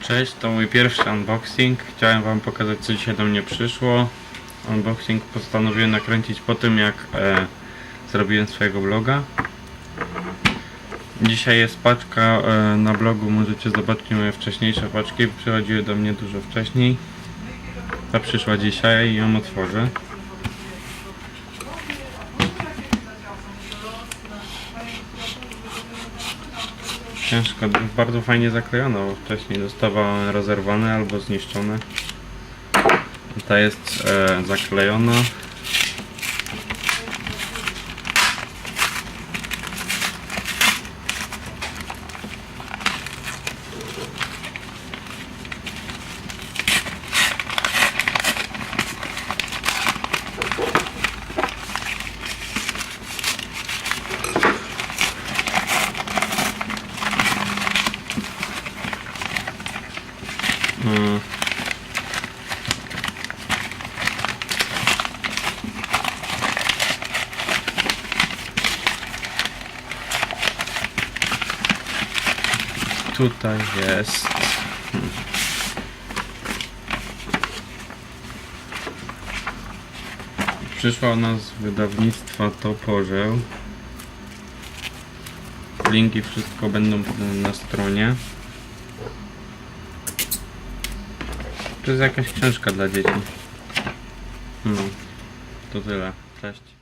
Cześć, to mój pierwszy unboxing. Chciałem wam pokazać co dzisiaj do mnie przyszło. Unboxing postanowiłem nakręcić po tym jak e, zrobiłem swojego vloga. Dzisiaj jest paczka e, na blogu, możecie zobaczyć moje wcześniejsze paczki, przychodziły do mnie dużo wcześniej. Ta przyszła dzisiaj i ją otworzę. Ciężko, bardzo fajnie zaklejona, bo wcześniej dostawałem rozerwane albo zniszczone. Ta jest e, zaklejona. Mm. Tutaj jest. Przyszła u nas z wydawnictwa Toporzeł. Linki wszystko będą na stronie. To jest jakaś książka dla dzieci. No, to tyle. Cześć.